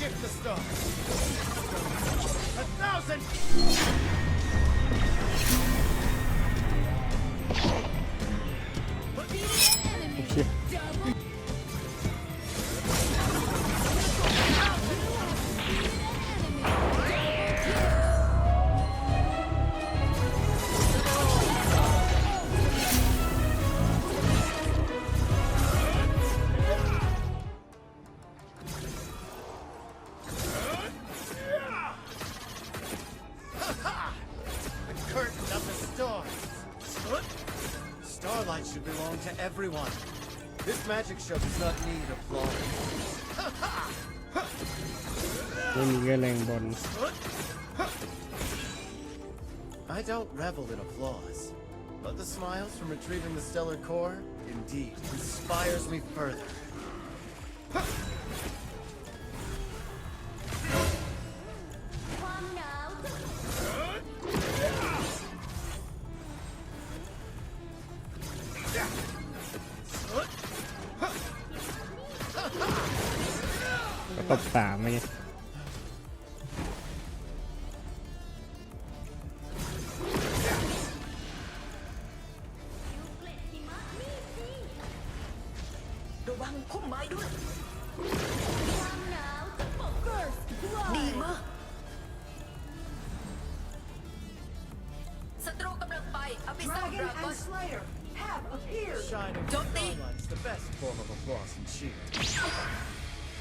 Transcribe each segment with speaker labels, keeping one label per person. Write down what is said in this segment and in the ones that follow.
Speaker 1: ship to stop. A thousand... Starlight should belong to everyone. This magic show does not need applause.
Speaker 2: ไม่มีเงื่อนแรงบน
Speaker 1: I don't revel in applause, but the smiles from retrieving the stellar core indeed inspires me further.
Speaker 3: ม
Speaker 2: ไง
Speaker 4: ระวังพุ่มไม้ด้วย
Speaker 3: ความหนาวจะปก First
Speaker 4: ดี
Speaker 3: blood
Speaker 4: มาก ศัตรูกำลังไปอภิสัมดรากอน
Speaker 5: Slayer have appeared.
Speaker 1: Shining
Speaker 4: Don't they-
Speaker 1: starlight's the best form of applause and cheer.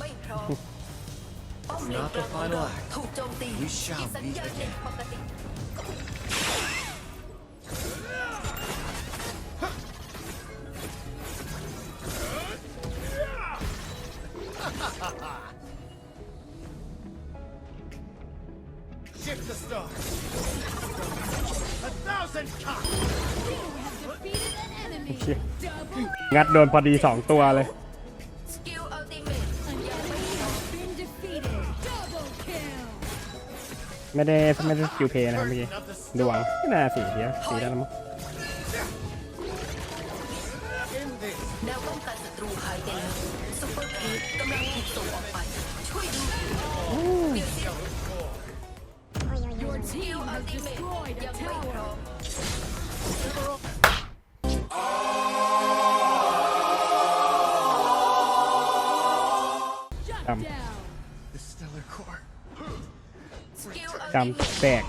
Speaker 4: ไม่พร้อมป้อมเลน
Speaker 1: Not
Speaker 4: ก
Speaker 1: the
Speaker 4: ลางของ
Speaker 1: final
Speaker 4: เรา
Speaker 1: act.
Speaker 4: ถูกโจมตี
Speaker 1: We shall
Speaker 4: ที่สัญ
Speaker 1: meet
Speaker 4: ญาณเน็ต
Speaker 1: again.
Speaker 4: ปกติ
Speaker 1: Shift the stars. A thousand cuts.
Speaker 3: You have defeated an enemy
Speaker 2: เชี่ย
Speaker 3: Double
Speaker 2: งัดโดนพอดีสองตัวเลย ไม่ได้ไม่ได้สกิลเพย์นะครับเมื่อกี้ดวงไม่น่าสีเดียวสีได้แล้วมั้ง
Speaker 4: แนวป้องกันศัตรูหายไปแล้วซุปเปอร์คีปกำลังถูกส่งออกไปช่วยดูเดี๋ย
Speaker 2: จำแตก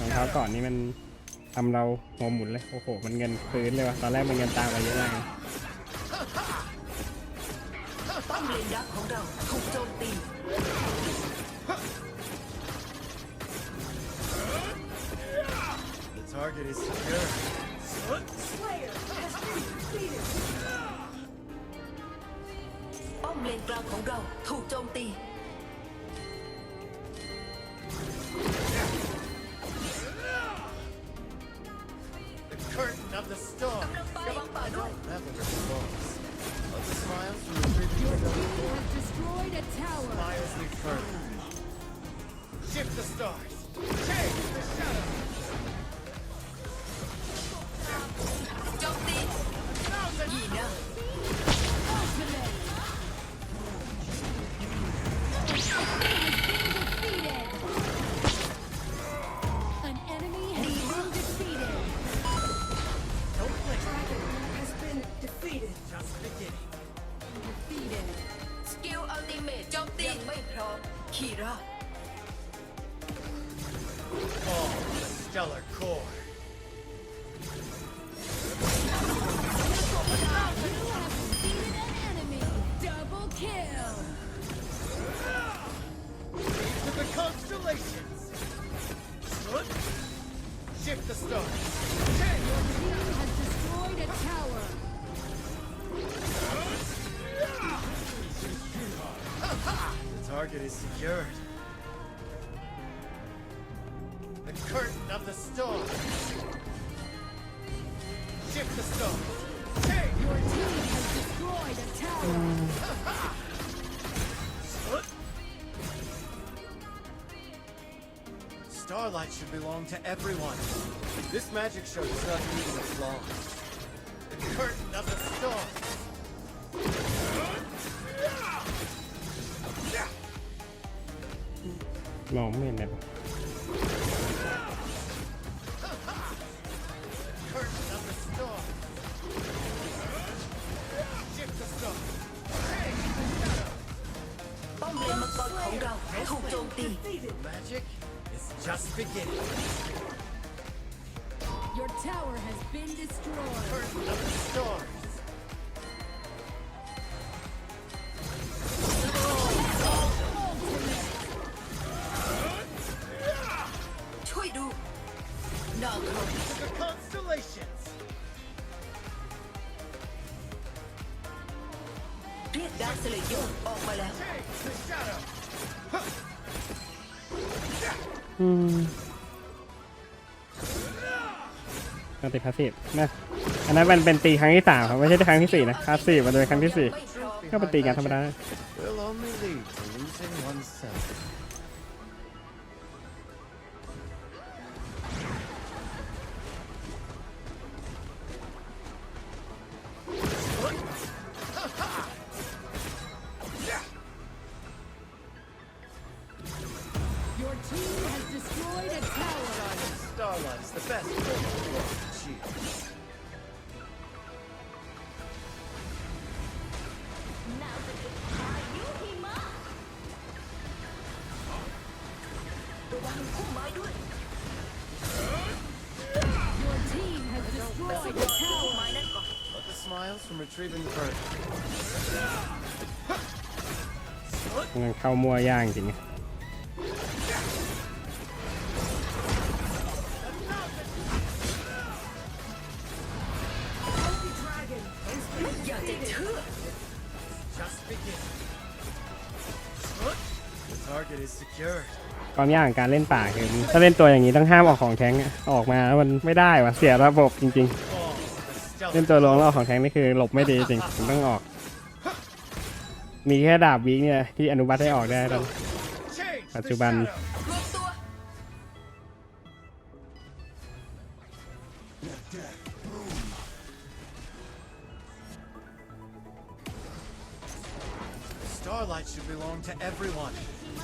Speaker 2: รองเท้าก่อนนี่มันทำเราหัวหมุนเลย โอ้โห มันเงินพื้นเลยวะตอนแรกมันเงินตามไปเยอะมาก
Speaker 4: ป้อมเลนดักของเราถูกโจมตี เลนกลางของเราถูกโจมตี รา
Speaker 1: All the stellar core.
Speaker 3: You have defeated an enemy. Double kill.
Speaker 1: To the constellations. Shift the stars.
Speaker 3: Team has destroyed a tower.
Speaker 1: The target is secured. The curtain of the stars. Shift the stars. Hey!
Speaker 3: Your team has destroyed a tower.
Speaker 1: Starlight should belong to everyone. This magic show does not need an applause. The curtain of the stars.
Speaker 2: มองไม่เห็นเลย
Speaker 1: Curtain of the stars. Shift the stars.
Speaker 4: ป้อมเลนมังกรของเราถูกโจมตี
Speaker 5: Defeated.
Speaker 1: Magic is just beginning.
Speaker 3: Your tower has been destroyed.
Speaker 1: Curtain of the stars.
Speaker 4: นาคร
Speaker 1: To the constellations.
Speaker 4: เรียกดาร์คสเลเยอร์ออกมาแล้ว
Speaker 1: Take the shadow.
Speaker 2: อืมก็ติดพาสซีฟนะอันนั้นมันเป็นตีครั้งที่สามครับไม่ใช่ครั้งที่สี่นะพาสซีฟมันเป็นครั้งที่สี่ก็เป็นตีกันธรรมดา
Speaker 1: will only lead to losing oneself.
Speaker 3: Your team has destroyed a tower.
Speaker 1: Shining starlight is the best form of glory. Shield.
Speaker 4: ระวังพุ่มไม้ด้วย
Speaker 3: Your team has destroyed a
Speaker 4: พุ่ม
Speaker 3: tower.
Speaker 4: ไม้นั่นก่อน
Speaker 1: Let the smiles from retrieving the curtain.
Speaker 2: มันเข้ามัวย่างจริง ความยากของการเล่นป่าคือถ้าเล่นตัวอย่างนี้ต้องห้ามออกของแท้งออกมาแล้วมันไม่ได้ว่ะเสียระบบจริง ๆ เล่นตัวรองแล้วออกของแท้งนี่คือหลบไม่ดีจริงผมต้องออก มีแค่ดาบวิกเนี่ยที่อนุบัติให้ออกได้ตอนปัจจุบัน
Speaker 4: รวมต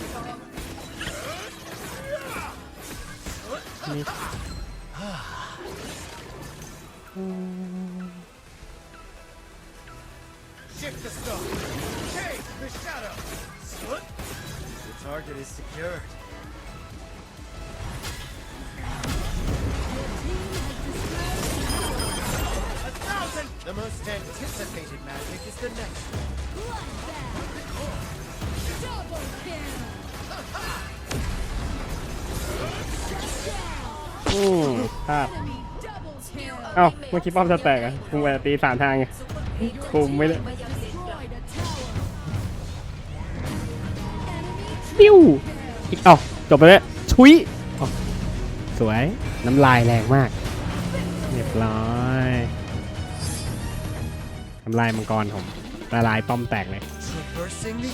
Speaker 2: Smith.
Speaker 1: Shift the stone. Chase the shadow. Slut. The target is secured. A thousand. The most anticipated magic is the next one.
Speaker 3: Double kill.
Speaker 2: อืมพลาด
Speaker 3: Enemy double kill.
Speaker 2: เอ้าเมื่อกี้ป้อมจะแตกอะคุงไปตีสามทางไงคุมไม่ได้
Speaker 4: มายังเลนกลาง
Speaker 3: Destroyed a tower. Enemy
Speaker 2: ปิ้วอีกเอ้าจบไปแล้วชุยอ๋อสวย น้ำลายแรงมาก เรียบร้อยน้ำลายมังกรผมละลายป้อมแตกเลย
Speaker 1: Traversing the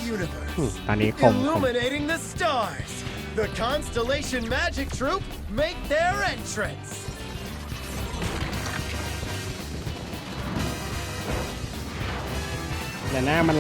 Speaker 2: อืม
Speaker 1: universe.
Speaker 2: ตอนนี้คมคม
Speaker 1: Illuminating The Constellation Magic Troop make their entrance!
Speaker 2: The Constellation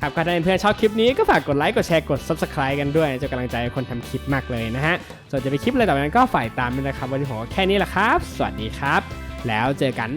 Speaker 2: ครับก็ถ้าเพื่อนชอบคลิปนี้ก็ฝากกดไลค์ กดแชร์ กด Subscribe กันด้วยจะกำลังใจคนทำคลิปมากเลยนะฮะ ส่วนจะไปคลิปอะไรต่อไปนั้นก็ฝ่ายตามด้วยนะครับ วันนี้ผมก็แค่นี้แหละครับ สวัสดีครับ แล้วเจอกัน